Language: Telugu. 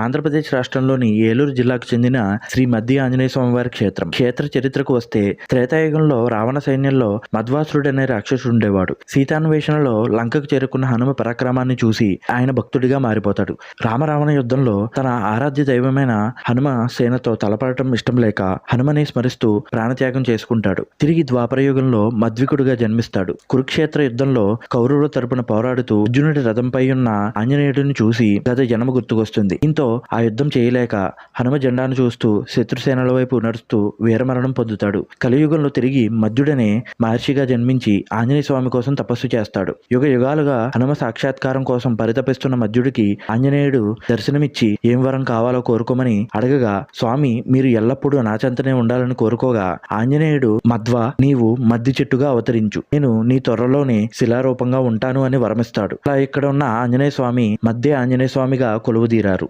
ఆంధ్రప్రదేశ్ రాష్ట్రంలోని ఏలూరు జిల్లాకు చెందిన శ్రీ మధ్య ఆంజనేయ స్వామివారి క్షేత్రం. క్షేత్ర చరిత్రకు వస్తే త్రేతాయుగంలో రావణ సైన్యంలో మధ్వాసురుడు అనే రాక్షసుడు ఉండేవాడు. సీతాన్వేషణలో లంకకు చేరుకున్న హనుమ పరాక్రమాన్ని చూసి ఆయన భక్తుడిగా మారిపోతాడు. రామరావణ యుద్ధంలో తన ఆరాధ్య దైవమైన హనుమ సేనతో తలపడటం ఇష్టం లేక హనుమని స్మరిస్తూ ప్రాణత్యాగం చేసుకుంటాడు. తిరిగి ద్వాపరయుగంలో మధ్వికుడుగా మద్వికుడుగా జన్మిస్తాడు. కురుక్షేత్ర యుద్ధంలో కౌరవుల తరపున పోరాడుతూ అర్జునుడి రథంపై ఉన్న ఆంజనేయుడిని చూసి గత జన్మ గుర్తుకొస్తుంది. దీంతో ఆ యుద్ధం చేయలేక హనుమ జెండాను చూస్తూ శత్రుసేనల వైపు నడుస్తూ వీరమరణం పొందుతాడు. కలియుగంలో తిరిగి మధ్యుడనే మహర్షిగా జన్మించి ఆంజనేయ స్వామి కోసం తపస్సు చేస్తాడు. యుగ యుగాలుగా హనుమ సాక్షాత్కారం కోసం పరితపిస్తున్న మధ్యుడికి ఆంజనేయుడు దర్శనమిచ్చి ఏం వరం కావాలో కోరుకోమని అడగగా స్వామి మీరు ఎల్లప్పుడూ నాచంతనే ఉండాలని కోరుకోగా ఆంజనేయుడు మధ్వ నీవు మద్ది చెట్టుగా అవతరించు. నేను నీ త్వరలోనే శిలారూపంగా ఉంటాను అని వరమిస్తాడు. అలా ఇక్కడ ఉన్న ఆంజనేయ స్వామి మధ్య ఆంజనేయ స్వామిగా కొలువుదీరారు.